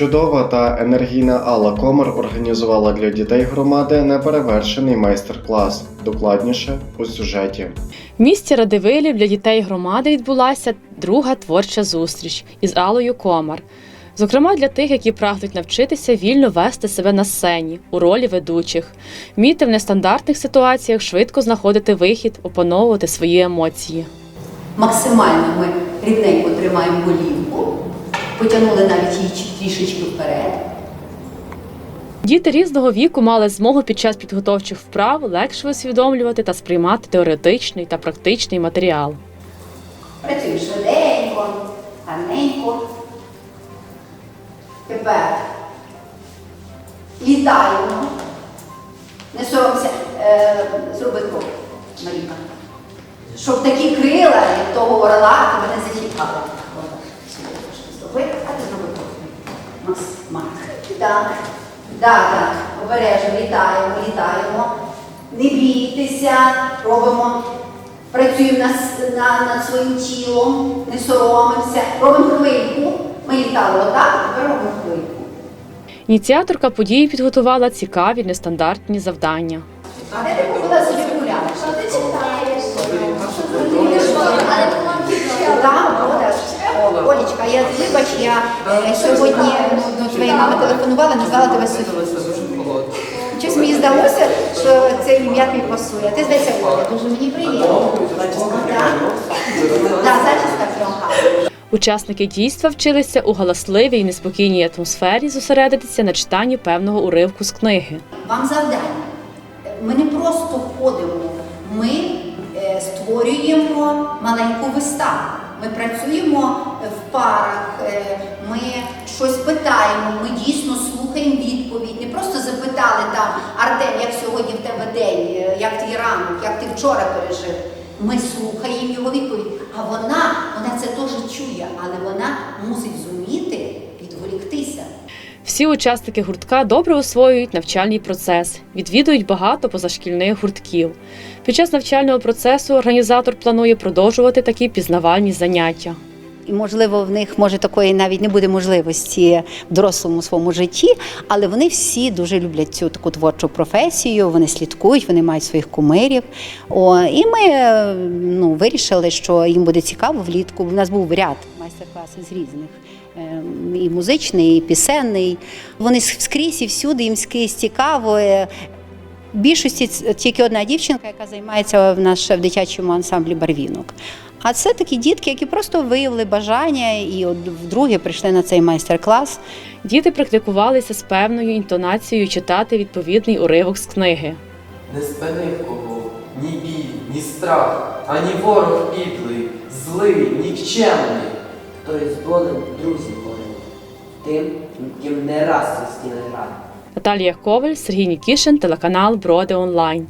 Чудова та енергійна Алла Комар організувала для дітей громади неперевершений майстер-клас. Докладніше у сюжеті. В місті Радивилів для дітей громади відбулася друга творча зустріч із Алою Комар. Зокрема, для тих, які прагнуть навчитися вільно вести себе на сцені у ролі ведучих, вміти в нестандартних ситуаціях швидко знаходити вихід, опановувати свої емоції. Максимально ми рівненько тримаємо голівку, потягнули навіть її трішечки вперед. Діти різного віку мали змогу під час підготовчих вправ легше усвідомлювати та сприймати теоретичний та практичний матеріал. Працюємо швиденько, гарненько. Тепер літаємо. Не соромся, е, зроби крок, Маріка. Щоб такі крила від того орла тебе не зачіпали. Отак. Сюди трошки зроби, а ти зроби крок. Макс, Макс. Так, так, так. Обережно літаємо, літаємо. Не бійтеся, робимо. Працюємо над, на- над своїм тілом, не соромимося. Робимо хвильку. Ми літали отак, тепер робимо хвильку. Ініціаторка події підготувала цікаві нестандартні завдання. А де ти купила собі окуляри? Що ти читаєш? Там, продаж. О, Олечка, я вибач, я е, сьогодні ну, до твоєї мами телефонувала, назвала тебе Софією. Щось мені здалося, що це ім'я тобі пасує. А Ти здається Оля, дуже мені приємно. Так, зачіска. Учасники дійства вчилися у галасливій і неспокійній атмосфері зосередитися на читанні певного уривку з книги. Вам завдання. Ми не просто ходимо, ми е, створюємо маленьку виставу. Ми працюємо в парах, е, ми щось питаємо, ми дійсно слухаємо відповідь. Не просто запитали там Артем, як сьогодні в тебе день, е, як твій ранок, як ти вчора пережив. Ми слухаємо його відповідь. А вона, вона це теж чує, але вона мусить зуміти відволіктися. Всі учасники гуртка добре освоюють навчальний процес, відвідують багато позашкільних гуртків. Під час навчального процесу організатор планує продовжувати такі пізнавальні заняття. І, можливо, в них може такої навіть не буде можливості в дорослому своєму житті, але вони всі дуже люблять цю таку творчу професію. Вони слідкують, вони мають своїх кумирів. О, і ми е, ну, вирішили, що їм буде цікаво влітку. У нас був ряд майстер-класів з різних. е, І музичний, і пісенний. Вони скрізь і всюди, їм скрізь цікаво. Е, більшості тільки одна дівчинка, яка займається в нас в дитячому ансамблі барвінок. А це такі дітки, які просто виявили бажання і от вдруге прийшли на цей майстер-клас. Діти практикувалися з певною інтонацією читати відповідний уривок з книги. Не спинив кого, ні біль, ні страх, ані ворог підлий, злий, нікчемний. Хтось з болем друзів горив, тим, ким не раз ці стіни грали. Наталія Коваль, Сергій Нікішин, телеканал Броди Онлайн.